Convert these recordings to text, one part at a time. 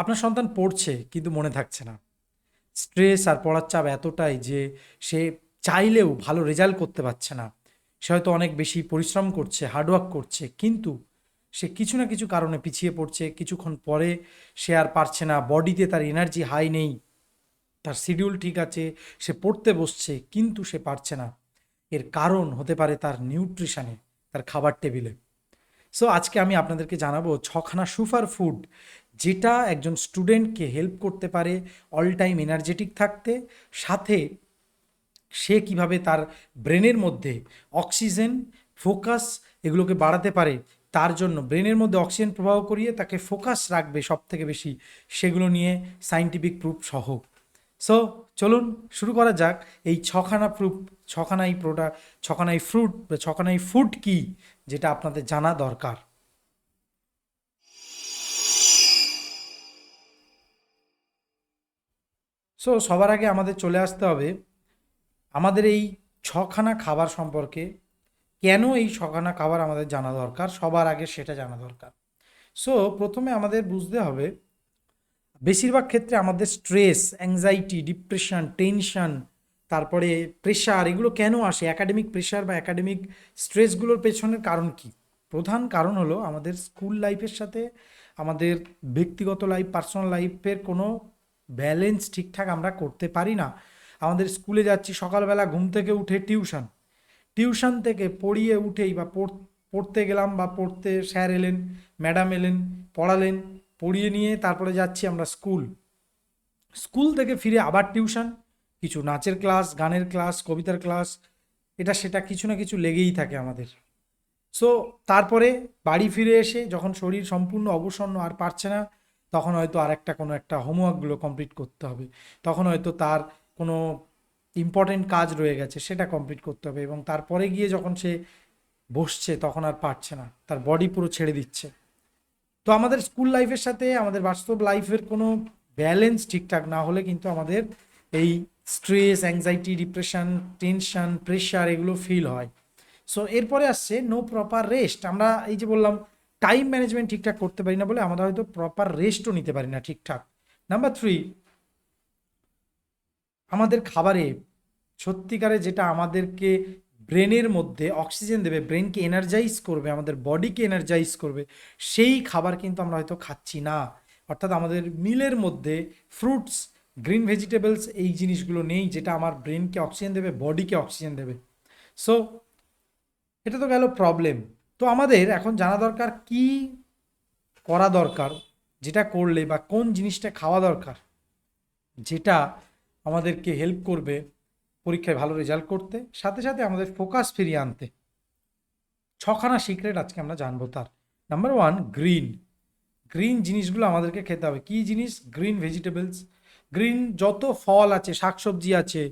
আপনার সন্তান পড়ছে, কিন্তু মনে থাকছে না। স্ট্রেস আর পড়ার চাপ এতটাই যে সে চাইলেও ভালো রেজাল্ট করতে পারছে না। সে হয়তো অনেক বেশি পরিশ্রম করছে, হার্ডওয়ার্ক করছে, কিন্তু সে কিছু না কিছু কারণে পিছিয়ে পড়ছে। কিছুক্ষণ পরে সে আর পারছে না, বডিতে তার এনার্জি হাই নেই, তার শিডিউল ঠিক আছে, সে পড়তে বসছে, কিন্তু সে পারছে না। এর কারণ হতে পারে তার নিউট্রিশনে, তার খাবার টেবিলে। সো আজকে আমি আপনাদেরকে জানাব ছখানা সুপার ফুড যেটা একজন স্টুডেন্টকে হেল্প করতে পারে অল টাইম এনার্জেটিক থাকতে। সাথে সে কীভাবে তার ব্রেনের মধ্যে অক্সিজেন, ফোকাস এগুলোকে বাড়াতে পারে, তার জন্য ব্রেনের মধ্যে অক্সিজেন প্রবাহ করিয়ে তাকে ফোকাস রাখবে সব থেকে বেশি। সেগুলো নিয়ে সাইন্টিফিক প্রুফ সহ। সো চলুন শুরু করা যাক এই ছখানা প্রুফ ছখানাই প্রোডাক্ট ছখানাই ফ্রুট বা ছখানাই ফুড কি, যেটা আপনাদের জানা দরকার? সো সবার আগে আমাদের চলে আসতে হবে, আমাদের এই ছখানা খাবার সম্পর্কে, কেন এই ছখানা খাবার আমাদের জানা দরকার? সবার আগে সেটা জানা দরকার। সো প্রথমে আমাদের বুঝতে হবে, বেশিরভাগ ক্ষেত্রে আমাদের স্ট্রেস অ্যাংজাইটি ডিপ্রেশন টেনশন তারপরে প্রেশার এগুলো কেন আসে? একাডেমিক প্রেশার বা একাডেমিক স্ট্রেসগুলোর পেছনের কারণ কি? প্রধান কারণ হলো আমাদের স্কুল লাইফের সাথে আমাদের ব্যক্তিগত লাইফ পার্সোনাল লাইফের কোনো ব্যালেন্স ঠিকঠাক আমরা করতে পারি না। আমাদের স্কুলে যাচ্ছি, সকালবেলা ঘুম থেকে উঠে টিউশন টিউশন থেকে পড়িয়ে উঠেই বা পড়- পড়তে গেলাম বা পড়তে স্যার এলেন ম্যাডাম এলেন, পড়ালেন, পড়িয়ে নিয়ে তারপরে যাচ্ছি আমরা স্কুল স্কুল থেকে ফিরে আবার টিউশন কিছু নাচের ক্লাস, গানের ক্লাস, কবিতার ক্লাস, এটা সেটা কিছু না কিছু লেগেই থাকে আমাদের। সো তারপরে বাড়ি ফিরে এসে যখন শরীর সম্পূর্ণ অবসন্ন আর পারছে না, তখন হয়তো আর একটা কোনো একটা হোমওয়ার্কগুলো কমপ্লিট করতে হবে। তখন হয়তো তার কোনো ইম্পর্টেন্ট কাজ রয়ে গেছে, সেটা কমপ্লিট করতে হবে এবং তারপরে গিয়ে যখন সে বসছে, তখন আর পারছে না। তার বডি পুরো ছেড়ে দিচ্ছে। তো আমাদের স্কুল লাইফের সাথে, আমাদের বাস্তব লাইফের কোনো ব্যালেন্স ঠিকঠাক না হলে কিন্তু আমাদের এই stress anxiety depression tension pressure এগুলো ফিল হয়। সো এরপরে আসছে নো প্রপার রেস্ট আমরা এই যে বললাম টাইম ম্যানেজমেন্ট ঠিকঠাক করতে পারি না বলে আমরা হয়তো প্রপার রেস্টও নিতে পারি না ঠিকঠাক। নাম্বার থ্রি আমাদের খাবারে সত্যিকারে যেটা আমাদেরকে ব্রেনের মধ্যে অক্সিজেন দেবে, ব্রেনকে এনার্জাইজ করবে, আমাদের বডিকে এনার্জাইজ করবে, সেই খাবার কিন্তু আমরা হয়তো খাচ্ছি না। অর্থাৎ আমাদের মিলের মধ্যে ফ্রুটস গ্রিন ভেজিটেবলস এই জিনিসগুলো নেই, যেটা আমার ব্রেনকে অক্সিজেন দেবে বডিকে অক্সিজেন দেবে। সো এটা তো গেল প্রবলেম তো আমাদের এখন জানা দরকার কি করা দরকার, যেটা করলে বা কোন জিনিসটা খাওয়া দরকার, যেটা আমাদেরকে হেল্প করবে পরীক্ষায় ভালো রেজাল্ট করতে, সাথে সাথে আমাদের ফোকাস ফিরিয়ে আনতে। ছখানা সিক্রেট আজকে আমরা জানব তার। নাম্বার ওয়ান গ্রিন গ্রিন জিনিসগুলো আমাদেরকে খেতে হবে। কী জিনিস? গ্রিন ভেজিটেবলস গ্রিন যত ফল আছে, শাকসবজি আছে,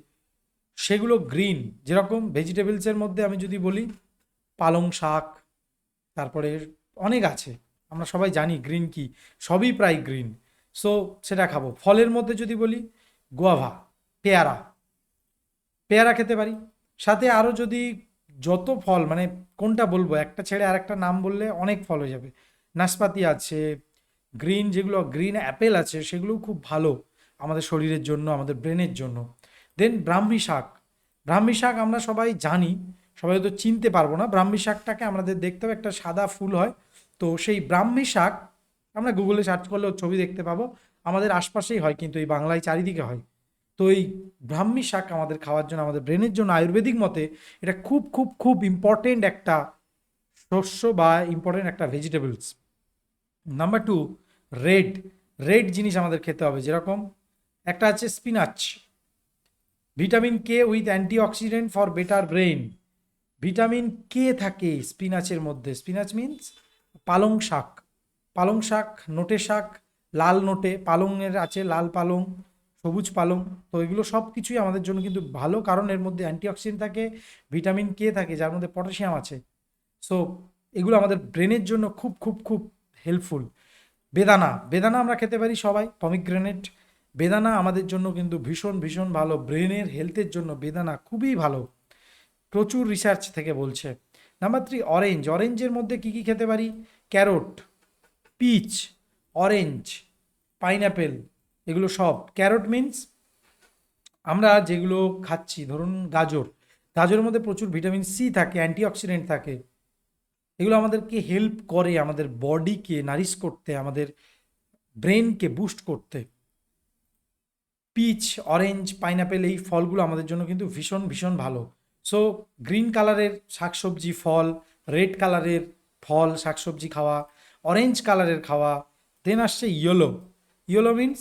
সেগুলো গ্রিন যেরকম ভেজিটেবলসের মধ্যে আমি যদি বলি, পালং শাক, তারপরে অনেক আছে। আমরা সবাই জানি গ্রিন কি, সবই প্রায় গ্রিন সো সেটা খাব। ফলের মধ্যে যদি বলি গোয়াভা পেয়ারা। পেয়ারা খেতে পারি। সাথে আরও যদি যত ফল মানে কোনটা বলব, একটা ছেড়ে আর একটা নাম বললে অনেক ফল হয়ে যাবে। নাশপাতি আছে গ্রিন যেগুলো গ্রিন অ্যাপেল আছে, সেগুলোও খুব ভালো। আমাদের শরীরের জন্য, আমাদের ব্রেনের জন্য। দেন ব্রাহ্মী শাক। ব্রাহ্মী শাক আমরা সবাই জানি, সবাই হয়তো চিনতে পারব না। ব্রাহ্মী শাকটাকে আমাদের দেখতে হবে, একটা সাদা ফুল হয়। তো সেই ব্রাহ্মী শাক, আমরা গুগলে সার্চ করলে ওর ছবি দেখতে পাবো। আমাদের আশপাশেই হয়, কিন্তু এই বাংলায় চারিদিকে হয়। তো এই ব্রাহ্মী শাক আমাদের খাওয়ার জন্য, আমাদের ব্রেনের জন্য আয়ুর্বেদিক মতে এটা খুব খুব খুব ইম্পর্টেন্ট একটা শস্য বা ইম্পর্টেন্ট একটা vegetables number two red red জিনিস আমাদের খেতে হবে যেরকম একটা আছে spinach vitamin K with antioxidant for better brain vitamin K থাকে স্পিনাচের মধ্যে। স্পিনাচ মিন্স পালং শাক। পালং শাক, নোটে শাক, লাল নোটে, পালংয়ের আছে লাল পালং, সবুজ পালং। তো এগুলো সব কিছুই আমাদের জন্য কিন্তু ভালো, কারণ এর মধ্যে অ্যান্টিঅক্সিডেন্ট থাকে ভিটামিন কে থাকে, যার মধ্যে পটাশিয়াম আছে। সো এগুলো আমাদের ব্রেনের জন্য খুব খুব খুব হেল্পফুল বেদানা। বেদানা আমরা খেতে পারি সবাই পমিগ্রেনেট বেদানা আমাদের জন্য কিন্তু ভীষণ ভীষণ ভালো। ব্রেনের হেলথের জন্য বেদানা খুবই ভালো। প্রচুর রিসার্চ থেকে বলছে। নাম্বার থ্রি অরেঞ্জ অরেঞ্জের মধ্যে কি কি খেতে পারি? ক্যারোট পিচ অরেঞ্জ পাইনঅ্যাপেল এগুলো সব। ক্যারট মিন্স আমরা যেগুলো খাচ্ছি, ধরুন গাজর। গাজরের মধ্যে প্রচুর ভিটামিন সি থাকে অ্যান্টিঅক্সিডেন্ট থাকে। এগুলো আমাদেরকে হেল্প করে আমাদের বডিকে নারিশ করতে, আমাদের ব্রেনকে বুস্ট করতে। পিচ অরেঞ্জ পাইনাপেল এই ফলগুলো আমাদের জন্য কিন্তু ভীষণ ভীষণ ভালো। সো গ্রিন কালারের শাকসবজি ফল রেড কালারের ফল শাকসবজি খাওয়া অরেঞ্জ কালারের খাওয়া দেন আসছে ইয়েলো ইয়েলো মিন্স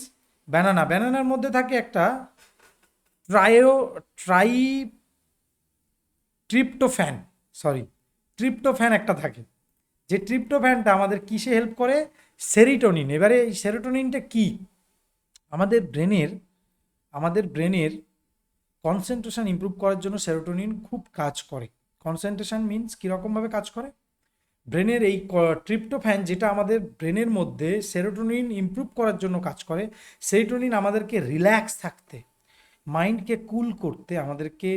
ব্যানানা ব্যানানার মধ্যে থাকে একটা trio try tryptophan sorry tryptophan একটা থাকে। যে ট্রিপ্টোফ্যানটা আমাদের কিসে হেল্প করে? সেরিটোনিন এবারে এই সেরোটোনিনটা কি? আমাদের ব্রেনের আমাদের ব্রেনের কনসেন্ট্রেশন ইমপ্রুভ করার জন্য সেরোটোনিন খুব কাজ করে। কনসেন্ট্রেশন মিনস কীরকমভাবে কাজ করে? ব্রেনের এই ট্রিপ্টোফ্যান যেটা আমাদের ব্রেনের মধ্যে সেরোটোনিন ইমপ্রুভ করার জন্য কাজ করে সেরোটোনিন আমাদেরকে রিল্যাক্স থাকতে মাইন্ডকে কুল করতে, আমাদেরকে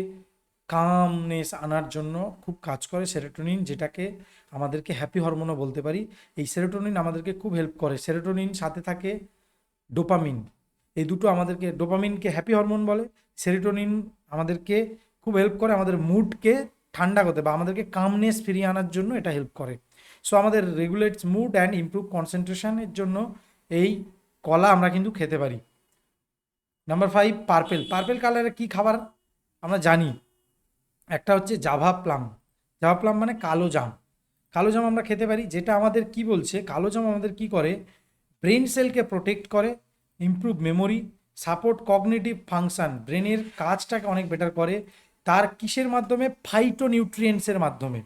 কামনেস আনার জন্য খুব কাজ করে সেরোটোনিন যেটাকে আমাদেরকে হ্যাপি হরমোনও বলতে পারি। এই সেরোটোনিন আমাদেরকে খুব হেল্প করে। সেরোটোনিন সাথে থাকে ডোপামিন এই দুটো আমাদেরকে ডোপামিনকে হ্যাপি হরমোন বলে সেরিটোনিন আমাদেরকে খুব হেল্প করে, আমাদের মুডকে ঠান্ডা করতে বা আমাদেরকে কামনেস ফিরিয়ে আনার জন্য এটা হেল্প করে। সো আমাদের রেগুলেটস মুড অ্যান্ড ইমপ্রুভ কনসেন্ট্রেশনের জন্য এই কলা আমরা কিন্তু খেতে পারি। নাম্বার ফাইভ পার্পেল পার্পেল কালারের কী খাবার আমরা জানি? একটা হচ্ছে জাভা প্লাম জাভা প্লাম মানে কালো জাম। কালো জাম আমরা খেতে পারি, যেটা আমাদের কি বলছে? কালো জাম আমাদের কি করে? ব্রেন সেলকে প্রোটেক্ট করে improve memory support cognitive function ব্রেনের কাজটাকে অনেক বেটার করে, তার কিসের মাধ্যমে? ফাইটো নিউট্রিয়েন্টসের মাধ্যমে।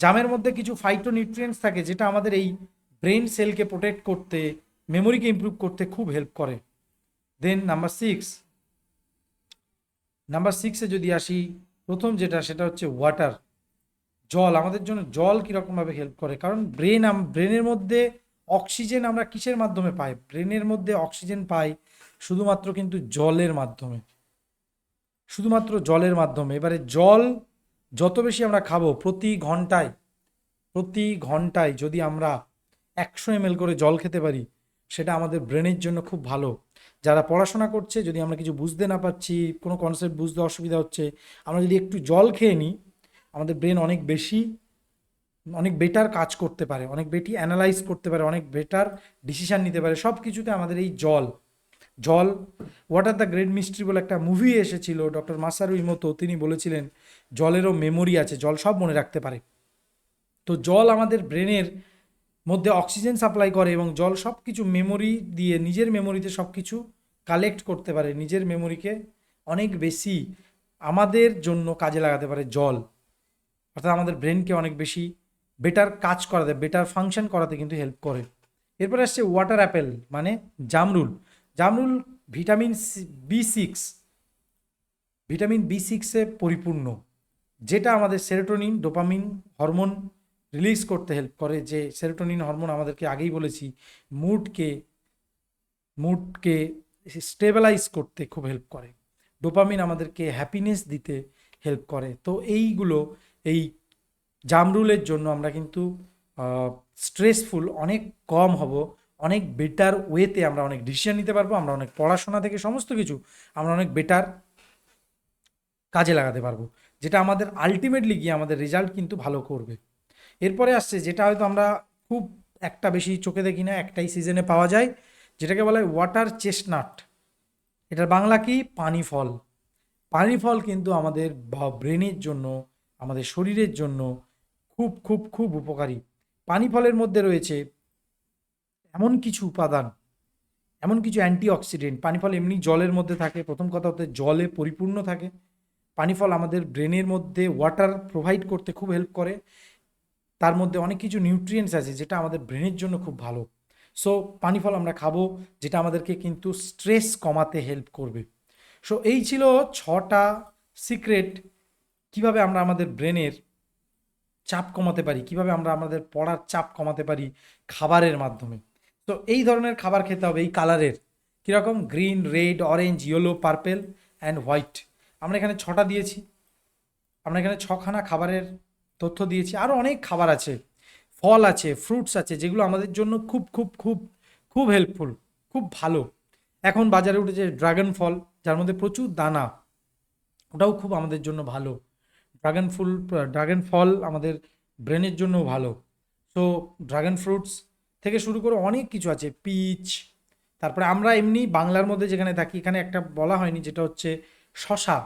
জামের মধ্যে কিছু ফাইটো নিউট্রিয়েন্টস থাকে, যেটা আমাদের এই ব্রেন সেলকে প্রোটেক্ট করতে মেমোরিকে ইমপ্রুভ করতে খুব হেল্প করে। দেন নাম্বার সিক্স নাম্বার সিক্সে যদি আসি, প্রথম যেটা, সেটা হচ্ছে ওয়াটার জল, আমাদের জন্য জল কীরকমভাবে হেল্প করে? কারণ ব্রেন ব্রেনের মধ্যে অক্সিজেন আমরা কিসের মাধ্যমে পাই? ব্রেনের মধ্যে অক্সিজেন পাই শুধুমাত্র কিন্তু জলের মাধ্যমে। শুধুমাত্র জলের মাধ্যমে। এবারে জল যত বেশি আমরা খাব প্রতি ঘন্টায় প্রতি ঘন্টায় যদি আমরা একশো এম করে জল খেতে পারি, সেটা আমাদের ব্রেনের জন্য খুব ভালো। যারা পড়াশোনা করছে, যদি আমরা কিছু বুঝতে না পারছি, কোনো কনসেপ্ট বুঝতে অসুবিধা হচ্ছে, আমরা যদি একটু জল খেয়ে নিই, আমাদের ব্রেন অনেক বেশি অনেক বেটার কাজ করতে পারে, অনেক বেটি অ্যানালাইজ করতে পারে, অনেক বেটার ডিসিশান নিতে পারে। সব কিছুতে আমাদের এই জল জল what are the great mystery বলে একটা মুভি এসেছিল ডক্টর মাসারু ইমতো তিনি বলেছিলেন, জলেরও মেমোরি আছে, জল সব মনে রাখতে পারে। তো জল আমাদের ব্রেনের মধ্যে অক্সিজেন সাপ্লাই করে এবং জল সব কিছু মেমোরি দিয়ে, নিজের মেমোরিতে সব কিছু কালেক্ট করতে পারে, নিজের মেমোরিকে অনেক বেশি আমাদের জন্য কাজে লাগাতে পারে জল। অর্থাৎ আমাদের ব্রেনকে অনেক বেশি বেটার কাজ করাতে বেটার ফাংশন করাতে কিন্তু হেল্প করে। এরপরে আসছে ওয়াটার অ্যাপেল মানে জামরুল। জামরুল vitamin B six vitamin B সিক্সে পরিপূর্ণ, যেটা আমাদের সেরোটোনিন ডোপামিন হরমোন রিলিজ করতে হেল্প করে, যে সেরোটোনিন হরমোন আমাদেরকে আগেই বলেছি মুডকে মুডকে স্টেবিলাইজ করতে খুব হেল্প করে। ডোপামিন আমাদেরকে হ্যাপিনেস দিতে হেল্প করে। তো এইগুলো, এই জামরুলের জন্য আমরা কিন্তু স্ট্রেসফুল অনেক কম হব, অনেক বেটার ওয়েতে আমরা অনেক ডিসিশন নিতে পারব, আমরা অনেক পড়াশোনা থেকে সমস্ত কিছু আমরা অনেক বেটার কাজে লাগাতে পারব, যেটা আমাদের আলটিমেটলি গিয়ে আমাদের রেজাল্ট কিন্তু ভালো করবে। এরপরে আসছে যেটা হয়তো আমরা খুব একটা বেশি চোখে দেখি না, একটাই সিজনে পাওয়া যায়, যেটাকে বলা হয় ওয়াটার চেস্টনাট এটার বাংলা কি? পানি ফল। পানি ফল কিন্তু আমাদের ব্রেনের জন্য, আমাদের শরীরের জন্য খুব খুব খুব উপকারী। পানি ফলের মধ্যে রয়েছে এমন কিছু উপাদান, এমন কিছু অ্যান্টিঅক্সিডেন্ট। পানি ফল এমনি জলের মধ্যে থাকে, প্রথম কথা হতে জলে পরিপূর্ণ থাকে। পানি ফল আমাদের ব্রেনের মধ্যে ওয়াটার প্রোভাইড করতে খুব হেল্প করে। তার মধ্যে অনেক কিছু নিউট্রিয়েন্টস আছে যেটা আমাদের ব্রেনের জন্য খুব ভালো। সো পানি ফল আমরা খাব, যেটা আমাদেরকে কিন্তু স্ট্রেস কমাতে হেল্প করবে। সো, এই ছিল ছটা সিক্রেট কীভাবে আমরা আমাদের ব্রেনের চাপ কমাতে পারি? কীভাবে আমরা আমাদের পড়ার চাপ কমাতে পারি খাবারের মাধ্যমে? তো এই ধরনের খাবার খেতে হবে এই কালারের। কীরকম? Green, red, orange, yellow, purple and white. আমরা এখানে ছটা দিয়েছি। আমরা এখানে ছখানা খাবারের তথ্য দিয়েছি। আরও অনেক খাবার আছে। ফল আছে, ফ্রুটস আছে, যেগুলো আমাদের জন্য খুব খুব খুব খুব হেল্পফুল, খুব ভালো। এখন বাজারে উঠেছে ড্রাগন ফল, যার মধ্যে প্রচুর দানা। ওটাও খুব আমাদের জন্য ভালো। ড্রাগন ফুল ড্রাগন ফল আমাদের ব্রেনের জন্যও ভালো। সো ড্রাগন ফ্রুটস থেকে শুরু করে অনেক কিছু আছে পিচ তারপরে আমরা এমনি বাংলার মধ্যে যেখানে থাকি, এখানে একটা বলা হয়নি যেটা হচ্ছে শশা।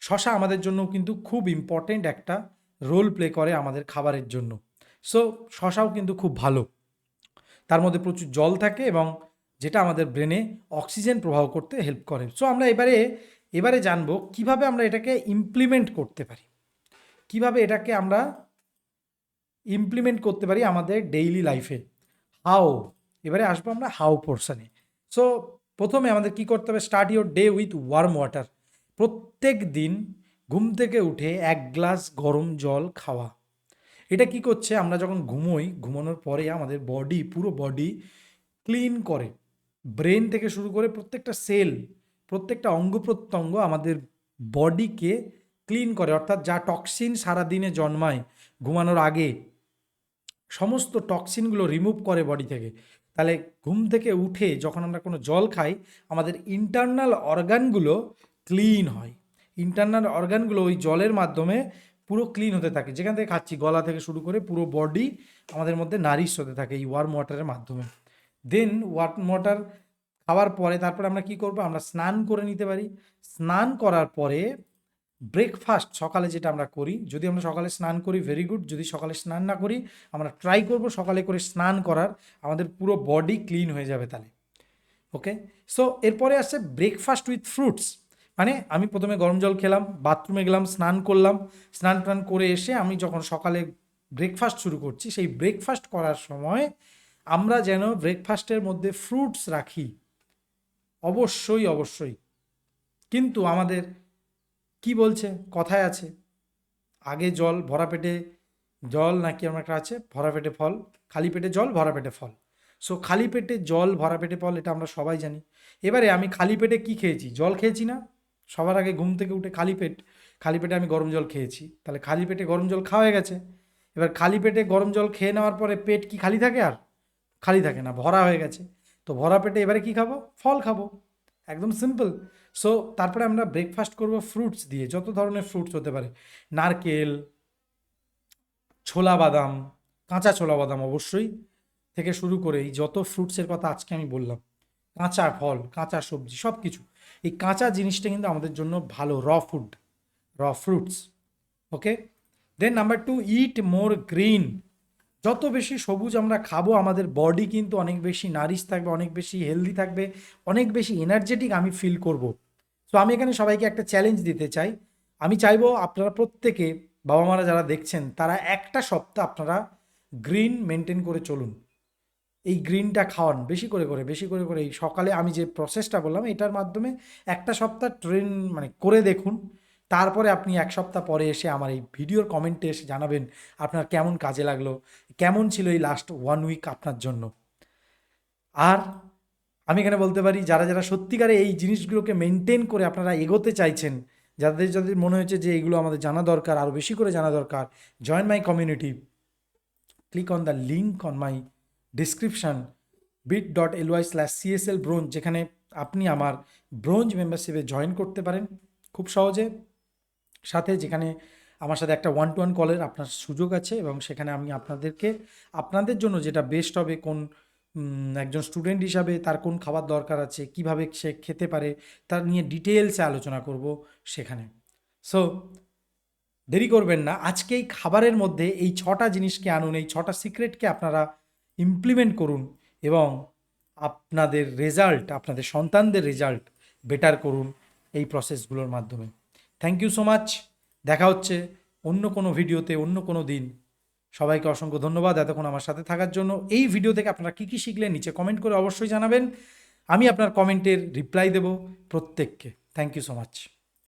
শশা আমাদের জন্য কিন্তু খুব ইম্পর্টেন্ট একটা রোল প্লে করে আমাদের খাবারের জন্য। সো শশাও কিন্তু খুব ভালো। তার মধ্যে প্রচুর জল থাকে এবং যেটা আমাদের ব্রেনে অক্সিজেন প্রবাহ করতে হেল্প করে। সো আমরা এবারে এবারে জানব কীভাবে আমরা এটাকে ইমপ্লিমেন্ট করতে পারি। কীভাবে এটাকে আমরা ইমপ্লিমেন্ট করতে পারি আমাদের ডেইলি লাইফে হাও এবারে আসব আমরা হাও পোর্শনে সো প্রথমে আমাদের কি করতে হবে? Start your day with warm water প্রত্যেক দিন ঘুম থেকে উঠে এক গ্লাস গরম জল খাওয়া। এটা কি করছে? আমরা যখন ঘুমোই, ঘুমানোর পরে আমাদের বডি পুরো বডি ক্লিন করে। ব্রেন থেকে শুরু করে প্রত্যেকটা সেল প্রত্যেকটা অঙ্গ প্রত্যঙ্গ আমাদের বডিকে ক্লিন করে, অর্থাৎ যা টক্সিন সারা দিনে জন্মায় ঘুমানোর আগে, সমস্ত টক্সিনগুলো রিমুভ করে বডি থেকে। তাহলে ঘুম থেকে উঠে যখন আমরা কোনো জল খাই, আমাদের ইন্টারনাল অর্গানগুলো ক্লিন হয়। ইন্টারনাল অর্গানগুলো ওই জলের মাধ্যমে পুরো ক্লিন হতে থাকে। যেখান থেকে খাচ্ছি, গলা থেকে শুরু করে পুরো বডি আমাদের মধ্যে নারিশ হতে থাকে এই ওয়ার্ম ওয়াটারের মাধ্যমে। দেন ওয়ার্ম ওয়াটার খাওয়ার পরে তারপরে আমরা কি করব? আমরা স্নান করে নিতে পারি। স্নান করার পরে ব্রেকফাস্ট সকালে যেটা আমরা করি, যদি আমরা সকালে স্নান করি ভেরি গুড যদি সকালে স্নান না করি, আমরা ট্রাই করব সকালে করে স্নান করার। আমাদের পুরো বডি ক্লিন হয়ে যাবে তাহলে। ওকে সো এরপরে আসছে ব্রেকফাস্ট উইথ ফ্রুটস মানে আমি প্রথমে গরম জল খেলাম বাথরুমে গেলাম, স্নান করলাম। স্নান টান করে এসে আমি যখন সকালে ব্রেকফাস্ট শুরু করছি, সেই ব্রেকফাস্ট করার সময় আমরা যেন ব্রেকফাস্টের মধ্যে ফ্রুটস রাখি। অবশ্যই অবশ্যই। কিন্তু আমাদের কি বলছে? কথায় আছে, আগে জল ভরা পেটে জল নাকি আমার একটা আছে, ভরা পেটে ফল, খালি পেটে জল, ভরা পেটে ফল। সো খালি পেটে জল, ভরা পেটে ফল, এটা আমরা সবাই জানি। এবারে আমি খালি পেটে কি খেয়েছি? জল খেয়েছি না? সবার আগে ঘুম থেকে উঠে খালি পেট, খালি পেটে আমি গরম জল খেয়েছি। তাহলে খালি পেটে গরম জল খাওয়া হয়ে গেছে। এবার খালি পেটে গরম জল খেয়ে নেওয়ার পরে পেট কি খালি থাকে আর? খালি থাকে না, ভরা হয়ে গেছে। তো ভরা পেটে এবারে কি খাব? ফল খাব। একদম সিম্পল সো তারপরে আমরা ব্রেকফাস্ট করব ফ্রুটস দিয়ে, যত ধরনের ফ্রুটস হতে পারে। নারকেল, ছোলা বাদাম, কাঁচা ছোলা বাদাম অবশ্যই থেকে শুরু করে এই যত ফ্রুটসের কথা আজকে আমি বললাম, কাঁচা ফল, কাঁচা সবজি সব কিছু এই কাঁচা জিনিসটা কিন্তু আমাদের জন্য ভালো র ফুড র fruits okay then number two eat more green যত বেশি সবুজ আমরা খাব, আমাদের বডি কিন্তু অনেক বেশি নারিশ থাকবে, অনেক বেশি হেলদি থাকবে, অনেক বেশি এনার্জেটিক আমি ফিল করব। তো আমি এখানে সবাইকে একটা চ্যালেঞ্জ দিতে চাই। আমি চাইব আপনারা প্রত্যেকে বাবা মারা যারা দেখছেন, তারা একটা সপ্তাহ আপনারা গ্রিন মেনটেন করে চলুন। এই গ্রিনটা খাওয়ান, বেশি করে করে, বেশি করে করে। এই সকালে আমি যে প্রসেসটা বললাম এটার মাধ্যমে একটা সপ্তাহ ট্রেন মানে করে দেখুন। তারপরে আপনি এক সপ্তাহ পরে এসে আমার এই ভিডিওর কমেন্টে এসে জানাবেন আপনার কেমন কাজে লাগল, কেমন ছিল এই লাস্ট ওয়ান উইক আপনার জন্য। আর আমি এখানে বলতে পারি, যারা যারা সত্যিকারে এই জিনিসগুলোকে মেনটেন করে আপনারা এগোতে চাইছেন, যাদের যাদের মনে হয়েছে যে এইগুলো আমাদের জানা দরকার আরও বেশি করে জানা দরকার join my community click on the link on my description bit dot L Y slash CSL bronze যেখানে আপনি আমার ব্রোঞ্জ মেম্বারশিপে জয়েন করতে পারেন। খুব সহজে। সাথে যেখানে আমার সাথে একটা ওয়ান টু ওয়ান কলের আপনার সুযোগ আছে এবং সেখানে আমি আপনাদেরকে, আপনাদের জন্য যেটা বেস্ট হবে কোন একজন স্টুডেন্ট হিসাবে তার কোন খাবার দরকার আছে, কীভাবে সে খেতে পারে তার নিয়ে ডিটেলসে আলোচনা করব সেখানে। সো দেরি করবেন না। আজকে এই খাবারের মধ্যে এই ছটা জিনিসকে আনুন, এই ছটা সিক্রেটকে আপনারা ইমপ্লিমেন্ট করুন এবং আপনাদের রেজাল্ট আপনাদের সন্তানদের রেজাল্ট বেটার করুন এই প্রসেসগুলোর মাধ্যমে। থ্যাংক ইউ সো মাচ দেখা হচ্ছে অন্য কোনো ভিডিওতে, অন্য কোনো দিন। সবাইকে অসংখ্য ধন্যবাদ এতক্ষণ আমার সাথে থাকার জন্য। এই ভিডিও থেকে আপনারা কী কী শিখলেন নিচে কমেন্ট করে অবশ্যই জানাবেন। আমি আপনার কমেন্টের রিপ্লাই দেব প্রত্যেককে। Thank you so much